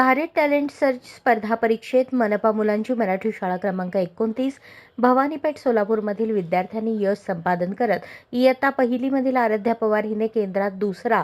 Bharat talent search स्पर्धा परीक्षेत मनपा मुलांची मराठी शाळा क्रमांक एकोणतीस भवानीपेठ सोलापूरमधील विद्यार्थ्यांनी यश संपादन करत इयत्ता पहिलीमधील आराध्या पवार हिने केंद्रात दुसरा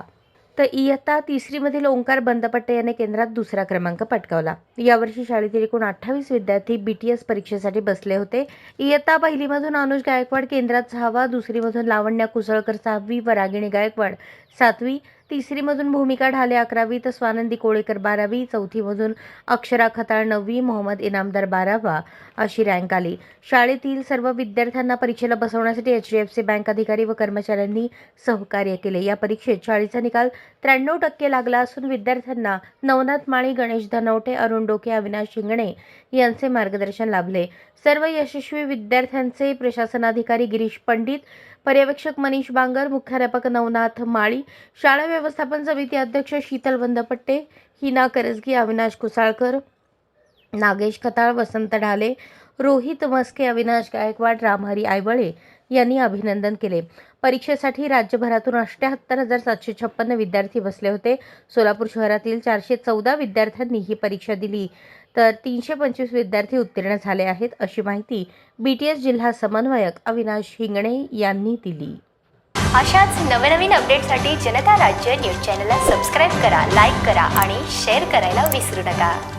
तर इयत्ता तिसरीमधील ओंकार बंदपट्टे याने केंद्रात दुसरा क्रमांक पटकावला. यावर्षी शाळेतील एकूण अठ्ठावीस विद्यार्थी बी टी एस परीक्षेसाठी बसले होते. इयत्ता पहिलीमधून अनुज गायकवाड केंद्रात सहावा दुसरीमधून लावण्या कुसळकर सहावी व रागिणी गायकवाड सातवी तिसरीमधून भूमिका ढाले अकरावी तर स्वानंदी कोळेकर बारावी चौथीमधून अक्षरा खताळ नववी मोहम्मद इनामदार बारावा अशी रँक आली. शाळेतील सर्व विद्यार्थ्यांना परीक्षेला बसवण्यासाठी H D F C bank अधिकारी व कर्मचाऱ्यांनी सहकार्य केले. या परीक्षेत शाळेचा निकाल त्र्याण्णव टक्के लागला असून विद्यार्थ्यांना नवनाथ माळी गणेश धनवटे अरुण डोके अविनाश शिंगणे यांचे मार्गदर्शन लाभले. सर्व यशस्वी विद्यार्थ्यांचे प्रशासनाधिकारी गिरीश पंडित पर्यवेक्षक मनीष बांगर मुख्याध्यापक नवनाथ माळी शाळा व्यवस्थापन समिती अध्यक्ष शीतल वंदपट्टे हिना करजगी अविनाश कुसाळकर नागेश खताळ वसंत ढाले रोहित मस्के अविनाश गायकवाड रामहरी आयवळे यांनी अभिनंदन केले. परीक्षेसाठी राज्यभरातून अष्ट्याहत्तर हजार सातशे छप्पन्न विद्यार्थी बसले होते. सोलापूर शहरातील चारशे चौदा विद्यार्थ्यांनी ही परीक्षा दिली. तर तीनशे पंचवीस विद्यार्थी उत्तीर्ण झाले आहेत अशी माहिती बी टी एस जिल्हा समन्वयक अविनाश हिंगणे यांनी दिली. अशाच नवनवीन अपडेटसाठी जनता राज्य न्यूज चॅनलला सबस्क्राईब करा लाईक करा आणि शेअर करायला विसरू नका.